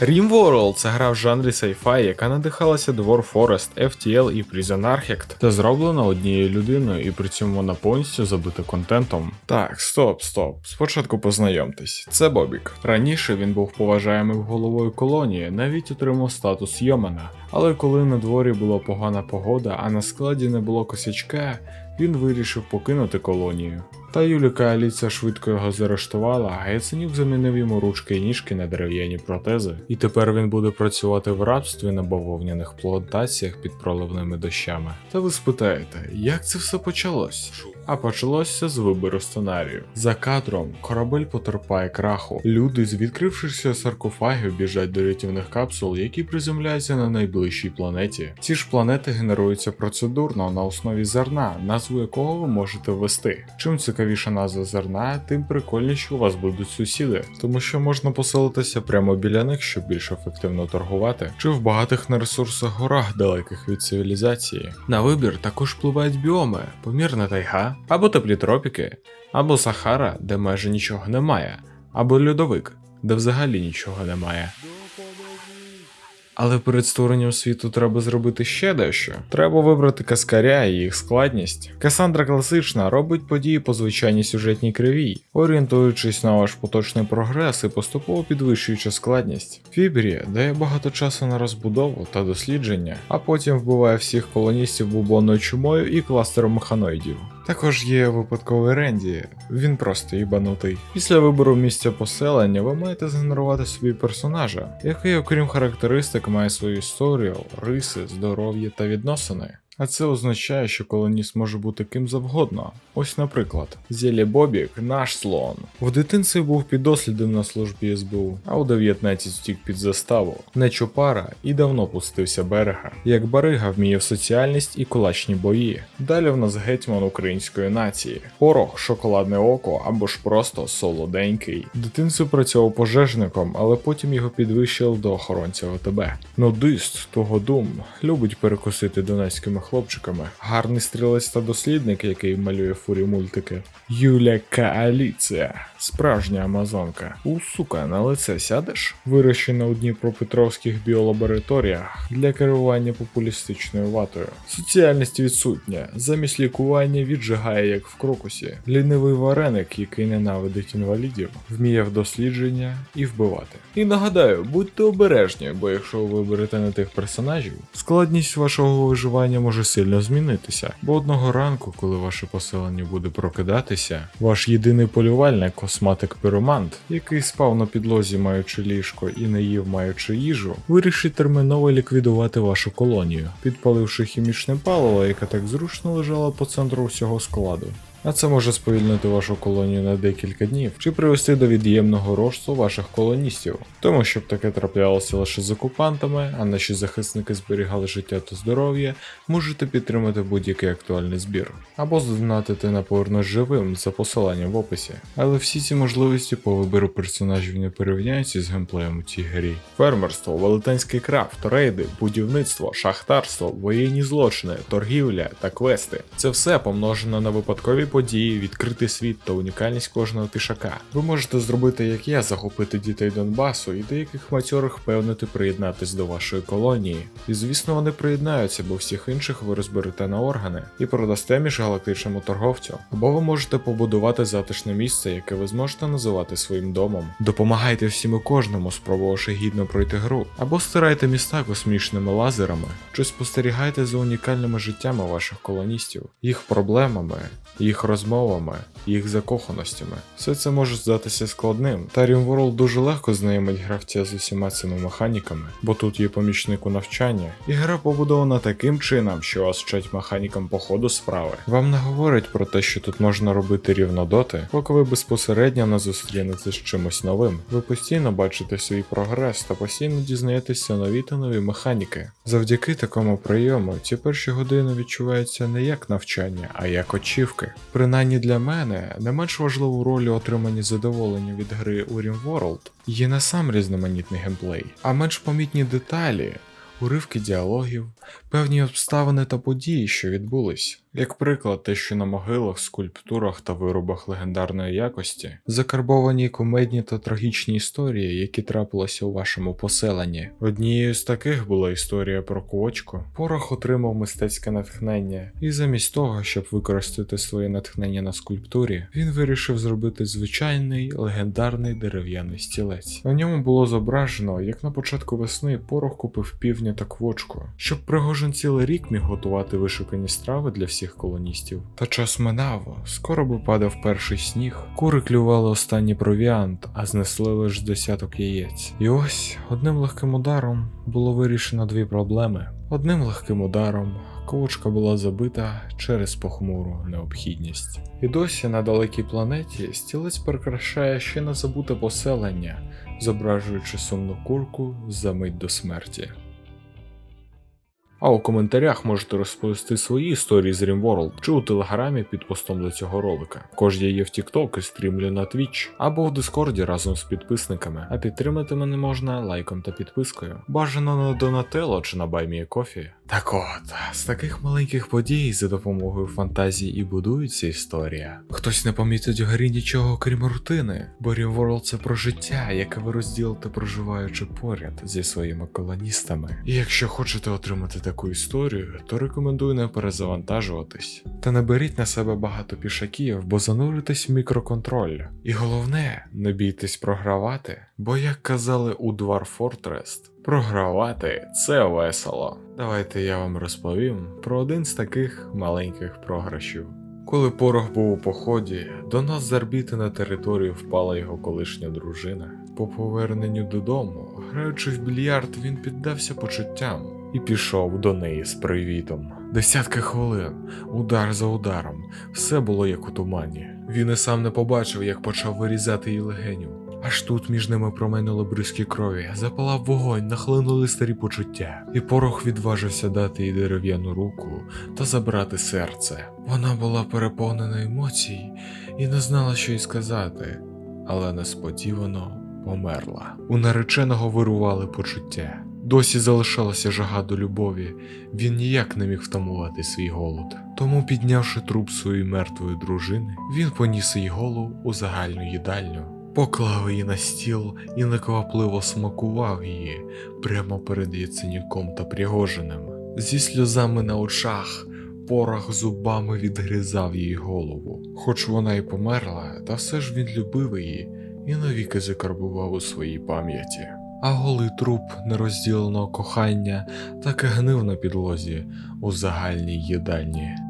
RimWorld – це гра в жанрі sci-fi, яка надихалася Dwarf Forest, FTL і Prison Architect, та зроблена однією людиною, і при цьому вона повністю забита контентом. Так, стоп, стоп. Спочатку познайомтесь. Це Бобік. Раніше він був поважаємим головою колонії, навіть отримав статус Йомана. Але коли на дворі була погана погода, а на складі не було косячка, він вирішив покинути колонію. Та Юліка Аліця швидко його заарештувала, а Яценюк замінив йому ручки і ніжки на дерев'яні протези. І тепер він буде працювати в рабстві на бавовняних плантаціях під проливними дощами. Та ви спитаєте, як це все почалось? А почалося з вибору сценарію. За кадром корабель потерпає краху. Люди з відкрившихся саркофагів біжать до рятівних капсул, які приземляються на найближчій планеті. Ці ж планети генеруються процедурно на основі зерна, назву якого ви можете ввести. Чим цікавіша назва зерна, тим прикольніші у вас будуть сусіди, тому що можна поселитися прямо біля них, щоб більш ефективно торгувати, чи в багатих на ресурсах горах, далеких від цивілізації. На вибір також впливають біоми, помірна тайга, або теплі тропіки, або Сахара, де майже нічого немає, або льодовик, де взагалі нічого немає. Але перед створенням світу треба зробити ще дещо. Треба вибрати каскаря і їх складність. Касандра класична робить події по звичайній сюжетній кривій, орієнтуючись на ваш поточний прогрес і поступово підвищуючи складність. Фібрі дає багато часу на розбудову та дослідження, а потім вбиває всіх колоністів бубонною чумою і кластером механоїдів. Також є випадковий Ренді, він просто їбанутий. Після вибору місця поселення ви маєте згенерувати собі персонажа, який, окрім характеристик, має свою історію, риси, здоров'я та відносини. А це означає, що колоніст може бути ким завгодно. Ось, наприклад, Зелі Бобік наш слон. В дитинстві був підослідом на службі СБУ, а у 19 втік під заставу. Не чупара і давно пустився берега. Як барига вміє в соціальність і кулачні бої. Далі в нас гетьман української нації. Порох, шоколадне око або ж просто солоденький. В працював пожежником, але потім його підвищили до охоронця ВТБ. Нудист, того дум, любить перекусити донецькими хлопчиками. Гарний стрілець та дослідник, який малює фурі мультики. Юля Кааліція, справжня амазонка. У сука, на лице сядеш? Вирощена у Дніпропетровських біолабораторіях для керування популістичною ватою. Соціальність відсутня, замість лікування віджигає як в крокусі. Лінивий вареник, який ненавидить інвалідів, вміє в дослідження і вбивати. І нагадаю, будьте обережні, бо якщо ви виберете не тих персонажів, складність вашого виживання може сильно змінитися. Бо одного ранку, коли ваше поселення буде прокидатися, ваш єдиний полювальник косматик піромант, який спав на підлозі, маючи ліжко і не їв маючи їжу, вирішить терміново ліквідувати вашу колонію, підпаливши хімічне паливо, яке так зручно лежало по центру всього складу. А це може сповільнити вашу колонію на декілька днів чи привести до від'ємного росту ваших колоністів. Тому щоб таке траплялося лише з окупантами, а наші захисники зберігали життя та здоров'я, можете підтримати будь-який актуальний збір або задонатити на повернусь живим за посиланням в описі. Але всі ці можливості по вибору персонажів не порівняються з геймплеєм у цій грі. Фермерство, велетенський крафт, рейди, будівництво, шахтарство, воєнні злочини, торгівля та квести це все помножено на випадкові події, відкритий світ та унікальність кожного пішака. Ви можете зробити, як я, захопити дітей Донбасу і деяких матьорих впевнити приєднатись до вашої колонії. І звісно, вони приєднаються, бо всіх інших ви розберете на органи і продасте міжгалактичному торговцю. Або ви можете побудувати затишне місце, яке ви зможете називати своїм домом. Допомагайте всім і кожному, спробувавши гідно пройти гру, або стирайте міста космічними лазерами, чи спостерігайте за унікальними життями ваших колоністів, їх проблемами, їх розмовами, їх закоханостями. Все це може здатися складним, та RimWorld дуже легко знайомить гравця з усіма цими механіками, бо тут є помічник у навчання, і гра побудована таким чином, що вас вчать механікам по ходу справи. Вам не говорять про те, що тут можна робити рівно доти, поки ви безпосередньо не зустрінете з чимось новим. Ви постійно бачите свій прогрес та постійно дізнаєтеся нові та нові механіки. Завдяки такому прийому ці перші години відчуваються не як навчання, а як очівки. Принаймні для мене не менш важливу роль у отриманні задоволення від гри у RimWorld є не сам різноманітний геймплей, а менш помітні деталі. Уривки діалогів, певні обставини та події, що відбулись. Як приклад, те, що на могилах, скульптурах та виробах легендарної якості закарбовані кумедні та трагічні історії, які трапилися у вашому поселенні. Однією з таких була історія про квочку. Порох отримав мистецьке натхнення, і замість того, щоб використати своє натхнення на скульптурі, він вирішив зробити звичайний легендарний дерев'яний стілець. На ньому було зображено, як на початку весни порох купив півня та квочку, щоб Пригожин цілий рік міг готувати вишукані страви для всіх колоністів. Та час минав, скоро би падав перший сніг. Кури клювали останній провіант, а знесли лише десяток яєць. І ось одним легким ударом було вирішено дві проблеми. Одним легким ударом ковочка була забита через похмуру необхідність. І досі на далекій планеті стілець прикрашає ще не забуте поселення, зображуючи сумну курку за мить до смерті. А у коментарях можете розповісти свої історії з RimWorld чи у телеграмі під постом до цього ролика. Також я є в TikTok і стрімлю на Twitch або в Дискорді разом з підписниками, а підтримати мене можна лайком та підпискою. Бажано на Donatello чи на BuyMeACoffee. Так от, з таких маленьких подій за допомогою фантазії і будується історія. Хтось не помітить у грі нічого крім рутини, бо RimWorld це про життя, яке ви розділите проживаючи поряд зі своїми колоністами. І якщо хочете отримати таку історію, то рекомендую не перезавантажуватись. Та не беріть на себе багато пішаків, бо зануритесь в мікроконтроль. І головне, не бійтесь програвати, бо як казали у Dwarf Fortress, програвати це весело. Давайте я вам розповім про один з таких маленьких програшів. Коли порох був у поході, до нас з орбіти на територію впала його колишня дружина. По поверненню додому, граючи в більярд, він піддався почуттям і пішов до неї з привітом. Десятки хвилин, удар за ударом, все було як у тумані. Він і сам не побачив, як почав вирізати її легеню. Аж тут між ними промайнули бризки крові, запалав вогонь, нахлинули старі почуття, і порох відважився дати їй дерев'яну руку та забрати серце. Вона була переповнена емоцій і не знала, що й сказати, але несподівано померла. У нареченого вирували почуття. Досі залишалася жага до любові, він ніяк не міг втамувати свій голод. Тому, піднявши труп своєї мертвої дружини, він поніс її голову у загальну їдальню, поклав її на стіл і неквапливо смакував її прямо перед Яценюком та Пригожиним. Зі сльозами на очах порох зубами відгризав їй голову. Хоч вона й померла, та все ж він любив її і навіки закарбував у своїй пам'яті. А голий труп нерозділеного кохання так і гнив на підлозі у загальній їдальні.